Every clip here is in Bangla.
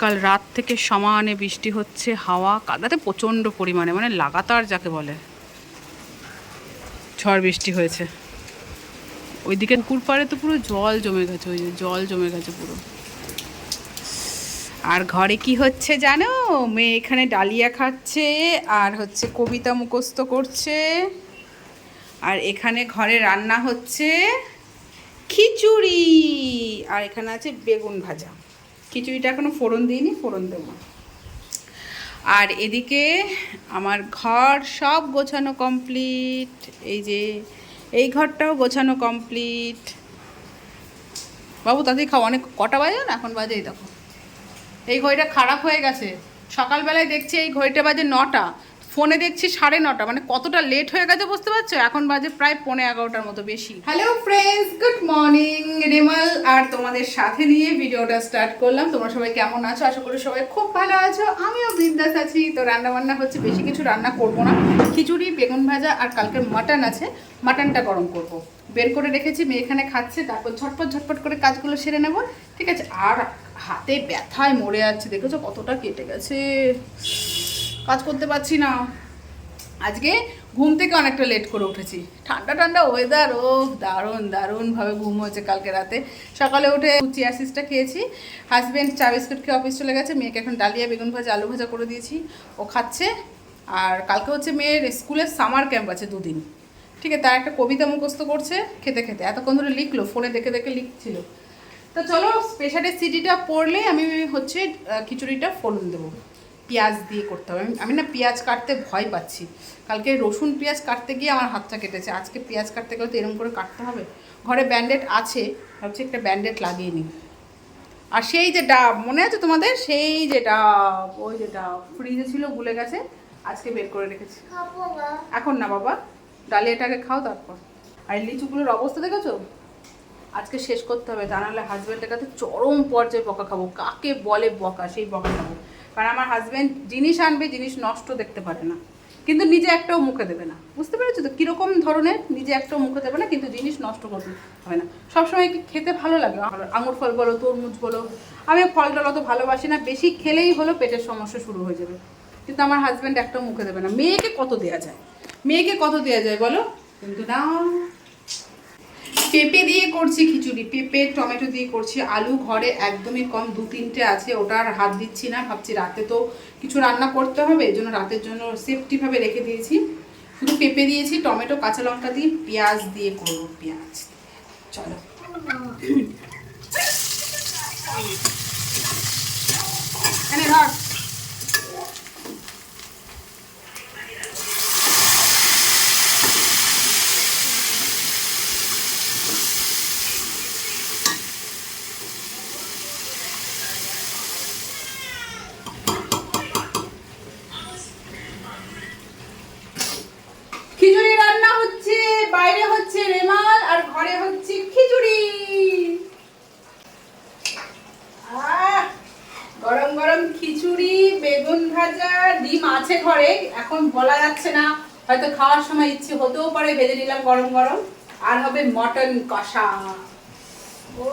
কাল রাত থেকে সমানে বৃষ্টি হচ্ছে, হাওয়া, কাদাতে প্রচণ্ড পরিমাণে মানে লাগাতার যাকে বলে, ঝড় বৃষ্টি হয়েছে। ওইদিকে পুকুর পাড়ে তো পুরো জল জমে গেছে, ওই যে জল জমে গেছে পুরো। আর ঘরে কি হচ্ছে জানো? মেয়ে এখানে ডালিয়া খাচ্ছে, আর হচ্ছে কবিতা মুখস্থ করছে। আর এখানে ঘরে রান্না হচ্ছে খিচুড়ি, আর এখানে আছে বেগুন ভাজা। খিচুড়িটা এখনও ফোড়ন দিইনি, ফোড়ন দেবো। আর এদিকে আমার ঘর সব গোছানো কমপ্লিট, এই যে, এই ঘরটাও গোছানো কমপ্লিট। বাবু তাদের খাও, অনেক, কটা বাজে না? এখন বাজেই, দেখো। এই ঘড়িটা খারাপ হয়ে গেছে। সকালবেলায় দেখছি এই ঘড়িটা বাজে নটা। ফোনে দেখছি সাড়ে নটা মানে কতটা লেট হয়ে গেছে বুঝতে পারছ? এখন বাজে প্রায় পৌনে এগারোটার মতো বেশি। Hello friends good morning Remal আর তোমাদের সাথে নিয়ে ভিডিওটা স্টার্ট করলাম। তোমরা সবাই কেমন আছো? আশা করি সবাই খুব ভালো আছো। আমিও বিন্দাস আছি। তো রান্না বান্না হচ্ছে, বেশি কিছু রান্না করব না। খিচুড়ি, বেগুন ভাজা আর কালকের মাটন আছে। মাটনটা গরম করব। বের করে রেখেছি, মেয়ে এখানে খাচ্ছে, তারপর ঝটপট ঝটপট করে কাজগুলো সেরে নেব। ঠিক আছে? আর হাতে ব্যথায় মরে যাচ্ছে, দেখেছ কতটা কেটে গেছে? কাজ করতে পারছি না। আজকে ঘুম থেকে অনেকটা লেট করে উঠেছি। ঠান্ডা ঠান্ডা ওয়েদার ও দারুণ, দারুণভাবে ঘুম হয়েছে কালকে রাতে। সকালে উঠে চিয়া সিসটা খেয়েছি। হাজব্যান্ড চা বিস্কুট খেয়ে অফিস চলে গেছে। মেয়েকে এখন ডালিয়া, বেগুন ভাজা, আলু ভাজা করে দিয়েছি। ও খাচ্ছে। আর কালকে হচ্ছে মেয়ের স্কুলের সামার ক্যাম্প আছে দুদিন। ঠিক আছে, তার একটা কবিতা মুখস্থ করছে খেতে খেতে। এতক্ষণ ধরে লিখলো ফোনে দেখে দেখে লিখছিল। তো চলো স্পেশালের সিটিটা পড়লে আমি হচ্ছে খিচুড়িটা ফোড়ন দেবো। পেঁয়াজ দিয়ে করতে হবে। আমি- না পেঁয়াজ কাটতে ভয় পাচ্ছি। কালকে রসুন পেঁয়াজ কাটতে গিয়ে আমার হাতটা কেটেছে। আজকে পেঁয়াজ কাটতে গেলে তো এরকম করে কাটতে হবে? ঘরে ব্যান্ডেড আছে ভাবছি একটা ব্যান্ডেড লাগিয়ে নিই। আর সেই যে ডাব মনে আছে তোমাদের? সেই যে ডাব ওই যে ডাব। ফ্রিজে ছিল ভুলে গেছে। আজকে বের করে রেখেছি। এখন না বাবা। ডালিয়াটাকে খাও তারপর। আর লিচুগুলোর অবস্থা দেখেছ? আজকে শেষ করতে হবে। তা নাহলে হাজব্যান্ডের কাছে চরম পর্যায়ে বকা খাব। কাকে বলে বকা? সেই বকা খাব। কারণ আমার হাজব্যান্ড জিনিস আনবে, জিনিস নষ্ট দেখতে পারে না। কিন্তু নিজে একটাও মুখে দেবে না। বুঝতে পেরেছ তো? কীরকম ধরনের নিজে একটাও মুখে দেবে না, কিন্তু জিনিস নষ্ট করতে হবে না। সবসময় কি খেতে ভালো লাগে? আঙুর ফল বলো, তরমুজ বলো। আমি ফল টল অত ভালোবাসি না, বেশি খেলেই হলো পেটের সমস্যা শুরু হয়ে যাবে। কিন্তু আমার হাজব্যান্ড একটাও মুখে দেবে না। মেয়েকে কত দেওয়া যায়? মেয়েকে কত দেওয়া যায় বলো? কিন্তু না। পেঁপে দিয়ে করছি খিচুড়ি। পেঁপে, টমেটো দিয়ে করছি আলু। ঘরে একদমই কম দু তিনটে আছে, ওটা আর হাত দিচ্ছি না, ভাবছি রাতে তো কিছু রান্না করতে হবে, এই জন্য রাতের জন্য সেফটিভাবে রেখে দিয়েছি। শুধু পেঁপে দিয়েছি, টমেটো, কাঁচা লঙ্কা দিয়ে, পেঁয়াজ দিয়ে করব পেঁয়াজ চলো এনে ধর খিচুড়ি রান্না হচ্ছে বাইরে হচ্ছে রেমাল আর ঘরে হচ্ছে খিচুড়ি আহ, গরম গরম খিচুড়ি বেগুন ভাজা ডিম আছে ঘরে এখন বলা যাচ্ছে না, হয়তো খাওয়ার সময় ইচ্ছে হতেও পারে, ভেজে নিলাম গরম গরম। আর হবে মটন কষা। ও,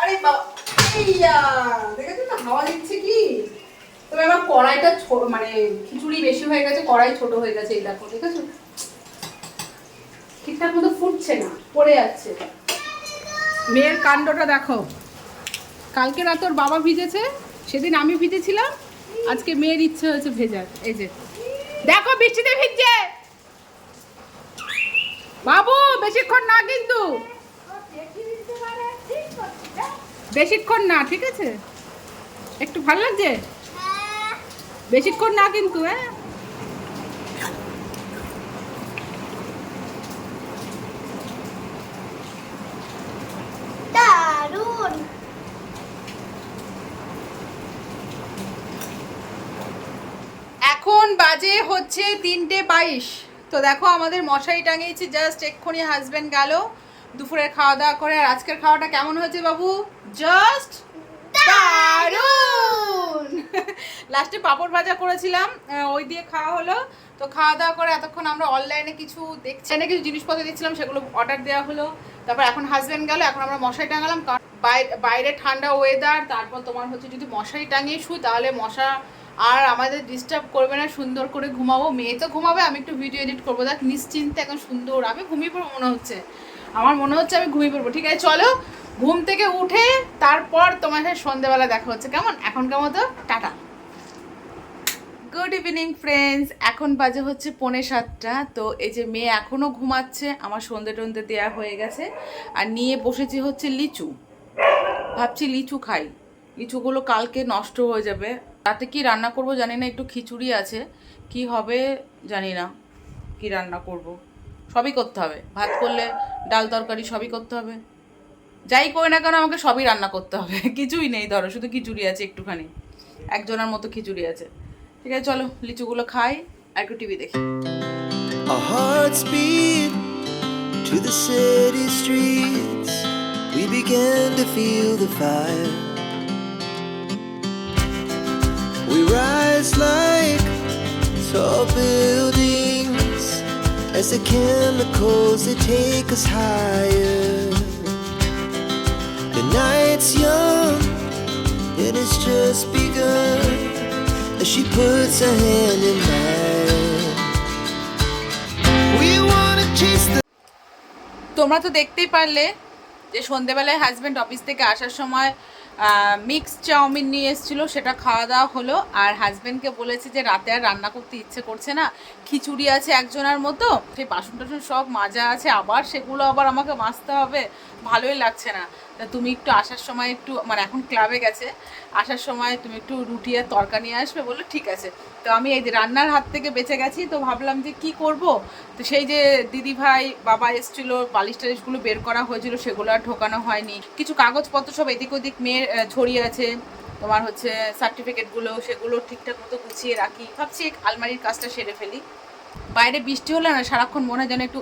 আরে বাবা দেখেছ না হাওয়া দিচ্ছে কি? তবে আমার কড়াইটা ছোট মানে খিচুড়ি বেশি হয়ে গেছে, কড়াই ছোট হয়ে গেছে, এই দেখো, দেখেছ? ঠিকঠাক মতো ফুটছে না, পড়ে যাচ্ছে। মেয়ের কাণ্ডটা দেখো। কালকে রাত ওর বাবা ভিজেছে, সেদিন আমি ভিজেছিলাম, আজকে মেয়ের ইচ্ছে হয়েছে ভেজার, এই যে। দেখো বৃষ্টিতে ভিজছে। বাবু বেশিক্ষণ না কিন্তু। বেশিক্ষণ না ঠিক আছে? একটু ভালো লাগছে? বেশিক্ষণ না কিন্তু হ্যাঁ দারুণ এখন বাজে হচ্ছে তিনটে বাইশ। তো দেখো আমাদের মশারি টাঙিয়েছি জাস্ট এক্ষুনি হাজব্যান্ড গেল। দুপুরের খাওয়া দাওয়া করে, আর আজকের খাওয়াটা কেমন হয়েছে বাবু? জাস্ট দারুণ! লাস্টে পাপড় ভাজা করেছিলাম ওই দিয়ে খাওয়া হলো। তো খাওয়া দাওয়া করে এতক্ষণ আমরা অনলাইনে কিছু দেখছি না কিছু জিনিসপত্র দেখছিলাম, সেগুলো অর্ডার দেওয়া হলো। তারপর এখন হাজবেন্ড গেল, এখন আমরা মশারি টাঙালাম, কারণ বাই- বাইরে ঠান্ডা ওয়েদার তারপর তোমার হচ্ছে যদি মশারি টাঙিয়ে শুই, তাহলে মশা আর আমাদের ডিস্টার্ব করবে না, সুন্দর করে ঘুমাবো। মেয়ে তো ঘুমাবে, আমি একটু ভিডিও এডিট করব। দেখ, নিশ্চিন্তে এখন সুন্দর, আমি ঘুমিয়ে পড়ব মনে হচ্ছে। আমার মনে হচ্ছে আমি ঘুমিয়ে পড়ব, ঠিক আছে? চলো, ঘুম থেকে উঠে তারপর তোমার সাথে সন্ধ্যেবেলা দেখা হচ্ছে। কেমন? এখনকার মতো, টাটা। গুড ইভিনিং ফ্রেন্ডস এখন বাজে হচ্ছে পৌনে সাতটা। তো এই যে মেয়ে এখনও ঘুমাচ্ছে, আমার সন্ধে টন্ধে দেওয়া হয়ে গেছে। আর নিয়ে বসেছি হচ্ছে লিচু। ভাবছি লিচু খাই। লিচুগুলো কালকে নষ্ট হয়ে যাবে। তাতে কি রান্না করব জানি না, একটু খিচুড়ি আছে। কি হবে জানি না, কি রান্না করব। সবই করতে হবে। ভাত করলে ডাল তরকারি সবই করতে হবে। যাই করি না কেন আমাকে সবই রান্না করতে হবে। কিছুই নেই, ধরো, শুধু খিচুড়ি আছে একটুখানি। একজনের মতো খিচুড়ি আছে। ঠিক আছে, চলো, লিচুগুলো খাই, আর একটু টিভি দেখি। To the city streets. We began to feel the fire. Rise like tall buildings as the chemicals they take us higher. The night's young and it's just begun as she puts her hand in mine. We wanna chase the তোমরা তো দেখতেই পারলে যে সন্ধেবেলায় হাজব্যান্ড অফিস থেকে আসার সময় মিক্স চাউমিন নিয়ে এসেছিল, সেটা খাওয়া দাওয়া হলো। আর হাজব্যান্ডকে বলেছে যে রাতে আর রান্না করতে ইচ্ছে করছে না। খিচুড়ি আছে একজনের মতো, সেই বাসন টাসন সব মাজা আছে, আবার সেগুলো আবার আমাকে মাজতে হবে, ভালোই লাগছে না। তা তুমি একটু আসার সময় একটু মানে এখন ক্লাবে গেছে, আসার সময় তুমি একটু রুটি আর তরকা নিয়ে আসবে বলল, ঠিক আছে। তো আমি এই যে রান্নার হাত থেকে বেঁচে গেছি, তো ভাবলাম যে কি করব? তো সেই যে দিদি ভাই বাবা এসেছিল, বালিশ টালিশগুলো বের করা হয়েছিল, সেগুলো আর ঢোকানো হয়নি। কিছু কাগজপত্র সব এদিক ওদিক মেয়ের ছড়িয়ে আছে। তোমার হচ্ছে সার্টিফিকেটগুলো সেগুলো ঠিকঠাক মতো গুছিয়ে রাখি। ভাবছি, আলমারির কাজটা সেরে ফেলি। বাইরে বৃষ্টি হলে না সারাক্ষণ মনে হয় যেন একটু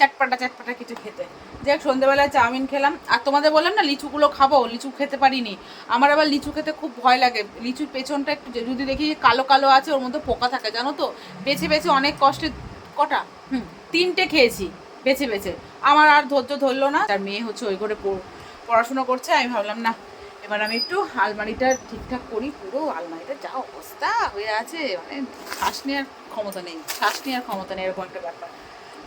চাটপাটা চাটপাটা কিছু খেতে। যাই হোক সন্ধ্যেবেলায় চাউমিন খেলাম। আর তোমাদের বললাম না, লিচুগুলো খাব, লিচু খেতে পারিনি। আমার আবার লিচু খেতে খুব ভয় লাগে। লিচুর পেছনটা একটু যদি দেখি কালো কালো আছে, ওর মধ্যে পোকা থাকে, জানো তো? বেছে বেছে অনেক কষ্টে কটা? হুম, তিনটে খেয়েছি, বেছে বেছে। আমার আর ধৈর্য ধরলো না। তার মেয়ে হচ্ছে ওই করে পড়- পড়াশুনো করছে। আমি ভাবলাম, না, এবার আমি একটু আলমারিটা ঠিকঠাক করি পুরো। আলমারিটা যা অবস্থা হয়ে আছে মানে শ্বাস নেওয়ার ক্ষমতা নেই। শ্বাস নেওয়ার ক্ষমতা নেই, এরকম একটা ব্যাপার।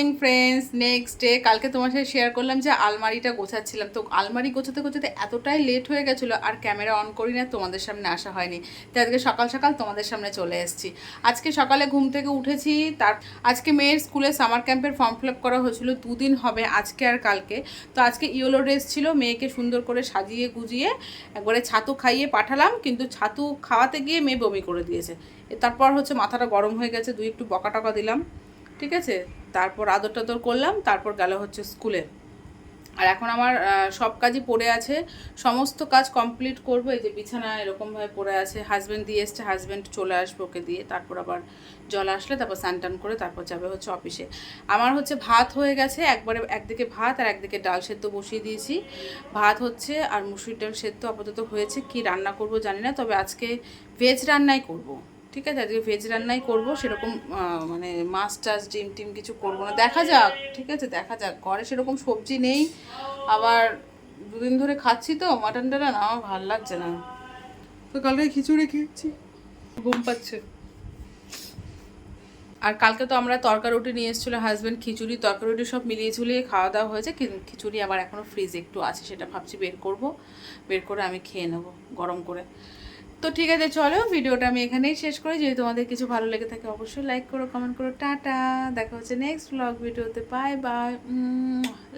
morning friends next day কালকে তোমার সাথে শেয়ার করলাম যে আলমারিটা গোছাচ্ছিলাম। তো আলমারি গোছাতে গোছাতে এতটাই লেট হয়ে গেছিল আর ক্যামেরা অন করি না, তোমাদের সামনে আসা হয়নি। তাই আজকে সকাল সকাল তোমাদের সামনে চলে এসেছি। আজকে সকালে ঘুম থেকে উঠেছি, তার আজকে মেয়ের স্কুলে সামার ক্যাম্পের ফর্ম ফিল করা হয়েছিল, দুদিন হবে আজকে আর কালকে। তো আজকে ইয়েলো ড্রেস ছিল, মেয়েকে সুন্দর করে সাজিয়ে গুজিয়ে একবারে ছাতু খাইয়ে পাঠালাম, কিন্তু ছাতু খাওয়াতে গিয়ে মেয়ে বমি করে দিয়েছে। তারপর হচ্ছে মাথাটা গরম হয়ে গেছে, দুই একটু বকা টকা দিলাম। ঠিক আছে? তারপর আদর টাদর করলাম, তারপর গেল হচ্ছে স্কুলে আর এখন আমার সব কাজই পড়ে আছে। সমস্ত কাজ কমপ্লিট করব, এই যে বিছানা এরকমভাবে পড়ে আছে। হাজব্যান্ড দিয়ে এসছে হাজব্যান্ড চলে আসবে ওকে দিয়ে। তারপর আবার জল আসলে, তারপর স্নান টান করে তারপর যাবে হচ্ছে অফিসে আমার হচ্ছে ভাত হয়ে গেছে, একবারে একদিকে ভাত আর একদিকে ডাল সেদ্ধ বসিয়ে দিয়েছি। ভাত হচ্ছে আর মুসুর ডাল সেদ্ধ আপাতত হয়েছে। কি রান্না করব জানি না, তবে আজকে ভেজ রান্নাই করব। ঠিক আছে আজকে ভেজ রান্নাই করব সেরকম মানে মাছ টাছ ডিম টিম কিছু করব না। দেখা যাক ঠিক আছে দেখা যাক। ঘরে সেরকম সবজি নেই আবার দুদিন ধরে খাচ্ছি তো মাটন টাটন আমার ভালো লাগছে না। তো কালকে খিচুড়ি খেয়েছি ঘুম পাচ্ছে। আর কালকে তো আমরা তরকা রুটি নিয়ে এসেছিল হাজব্যান্ড খিচুড়ি তরকা রুটি সব মিলিয়ে ঝুলিয়ে খাওয়া দাওয়া হয়েছে খিচুড়ি আবার এখনও ফ্রিজে একটু আছে সেটা ভাবছি বের করব। বের করে আমি খেয়ে নেব গরম করে। তো ঠিক আছে, চলো ভিডিওটা আমি এখানেই শেষ করি। যদি তোমাদের কিছু ভালো লেগে থাকে অবশ্যই লাইক করো কমেন্ট করো, টাটা। দেখা হচ্ছে নেক্সট ব্লগ ভিডিওতে। Bye bye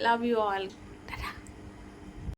love you all